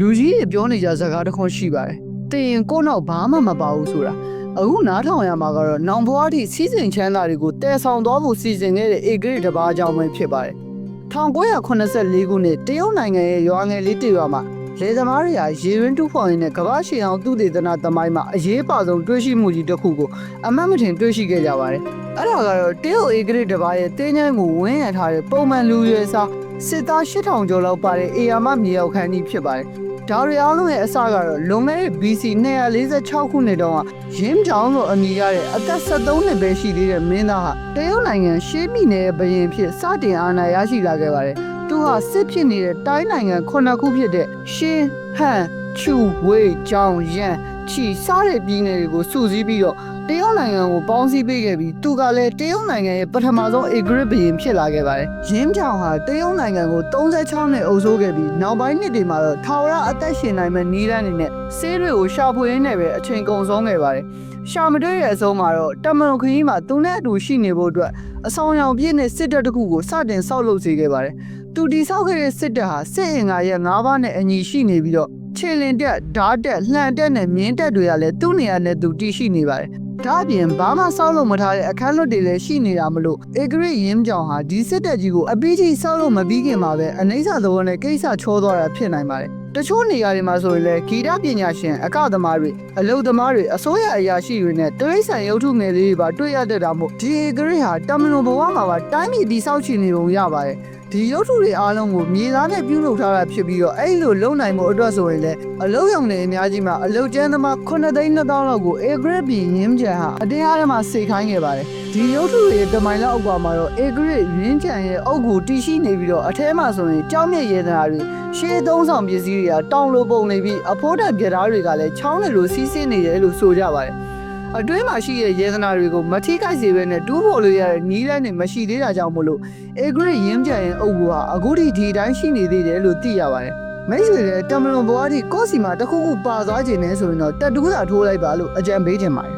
လူကြီးတွေပြောနေကြစကားတစ်ခွန်းရှိပါတယ်တင်ရင်ကိုယ့်နောက်ဘာမှမပါဘူးဆိုတာအခုနားထောင်ရမှာကတော့နောင်ဘွားတိစီစဉ်ချမ်းသာတွေကိုတည်ဆောင်သွားဖို့စီစဉ်ခဲ့တဲ့ A grade တစ်ပါးအကြောင်းပဲဖြစ်ပါတယ်1984ခုနှစ်တရုတ်နိုင်ငံရဲ့ရွာငယ်လေးတစ်ရွာမှာလေသမားတွေကရေရင်းတူးဖော်ရင်းနဲ့ကမ္ဘာရှေးအောင်သူတေသနာသမိုင်းမှာအရေးပါဆုံးတွေ့ရှိမှုကြီးတစ်ခုကိုအမတ်မထင်တွေ့ရှိခဲ့ကြပါတယ်အဲ့ဒါကတော့တရုတ် A grade တစ်ပါးရဲ့တင်းချမ်းကိုဝင်းရထားတဲ့ပုံမှန်လူရွယ်စား စစ်သား8000ကျော်လောက်ပါတဲ့အေယာမမြေရောက်ခန်းကြီးဖြစ်ပါတယ်ဒါရီအားလုံးရဲ့အစကတော့လွန်ခဲ့တဲ့ BC 246ခုနှစ်တုန်းကရင်းကြောင်လို့အမည်ရတဲ့အသက်73နှစ်ပဲရှိသေးတဲ့မင်းသားဟာတရုတ်နိုင်ငံရှေးပြည်နယ်ရဲ့ဘရင်ဖြစ်စတင်အာဏာရရှိလာခဲ့ပါတယ်။သူဟာစစ်ဖြစ်နေတဲ့တိုင်းနိုင်ငံခုနှစ်ခုဖြစ်တဲ့ရှင်းဟန်ချူဝေးကြောင်ရန်ချီစတဲ့ပြည်နယ်တွေကိုစုစည်းပြီးတော့ တရုတ်နိုင်ငံကိုပေါင်းစည်းပေးခဲ့ပြီးသူကလည်းတရုတ်နိုင်ငံရဲ့ပထမဆုံး A grade ဘရင်ဖြစ်လာခဲ့ပါတယ်။ရင်းကြောင်ဟာတရုတ်နိုင်ငံကို36နှစ်အုပ်စိုးခဲ့ပြီးနောက်ပိုင်းနှစ်တွေမှာတော့ထာဝရအသက်ရှင်နိုင်မဲ့နည်းလမ်းတွေနဲ့ဆေးတွေကိုရှာဖွေရင်းနဲ့ပဲအချိန်ကုန်ဆုံးခဲ့ပါတယ်။ရှာမတွေ့ရဲ့အဆုံးမှာတော့တမန်တော်ခရီးမှာသူနဲ့အတူရှိနေဖို့အတွက်အဆောင်ရောင်ပြည့်နဲ့စစ်တပ်တစ်ခုကိုစတင်ဆောက်လုပ်စေခဲ့ပါတယ်။သူတီဆောက်ခဲ့တဲ့စစ်တပ်ဟာစစ်အင်္ဂါရဲ့၅ပါးနဲ့အညီရှိနေပြီးတော့ခြေလင်တက်ဓာတ်တက်လှန်တက်နဲ့မြင်းတက်တွေကလည်းသူ့နေရာနဲ့သူတည်ရှိနေပါတယ်။ ဒါအပြင်ဘာမှဆောက်လုပ်မထားတဲ့အခန်းလွတ်တွေလည်းရှိနေတာမလို့အေဂရိရင်းကြောင်ဟာဒီစစ်တပ်ကြီးကိုအပီးကြီးဆောက်လို့မပြီးခင်မှာပဲအနိစ္စသဘောနဲ့ကိစ္စချောသွားတာဖြစ်နိုင်ပါတယ်။တချို့နေရာတွေမှာဆိုရင်လည်းဂီတပညာရှင်အကသမားတွေအလုသမားတွေအစိုးရအရာရှိတွေနဲ့တရိษံရုပ်ထုငယ်လေးတွေပါတွေ့ရတတ်တာမို့ဒီအေဂရိဟာတမန်တော်ဘဝမှာပါတိုင်းပြည်တည်ဆောက်ချင်နေပုံရပါတယ်။ ဒီရုပ်ထုတွေအားလုံးကိုမြေသားနဲ့ပြုလုပ်ထားတာဖြစ်ပြီးတော့အဲ့လိုလုံနိုင်မှုအတွက်ဆိုရင်လည်းအလုရုံတွေအများကြီးမှာအလုကျန်းသမား9သိန်း2000လောက်ကို A grade ပြီးရင်းချန်ဟာအတင်းအားထဲမှာစေခိုင်းခဲ့ပါတယ်ဒီရုပ်ထုတွေတမိုင်လောက်အောက်ပါမှာတော့ A grade ရင်းချန်ရဲ့အုပ်ကိုတီရှိနေပြီးတော့အထဲမှာဆိုရင်ကြောင်းမြက်ရဲသနာတွေရှေးသုံးဆောင်ပစ္စည်းတွေကတောင်လိုပုံနေပြီးအဖိုးတက်ပြထားတွေကလည်းချောင်းတယ်လို့စီးဆင်းနေတယ်လို့ဆိုကြပါတယ် အတွင်းမှာရှိတဲ့ရဲသနာတွေကိုမထိခိုက်စေဘဲနဲ့တူးဖို့လို့ရတဲ့နီးလန်းတွေမရှိသေးတာကြောင့်မို့လို့ A grade ရင်းချန်ရဲ့အုပ်ကအခုထိဒီတိုင်းရှိနေသေးတယ်လို့သိရပါတယ်မိတ်ဆွေတွေတမလွန်ဘွားဒီကိုယ့်စီမှာတစ်ခုခုပါသွားခြင်းနဲ့ဆိုရင်တော့တက်တူးသာထိုးလိုက်ပါလို့အကြံပေးချင်ပါတယ်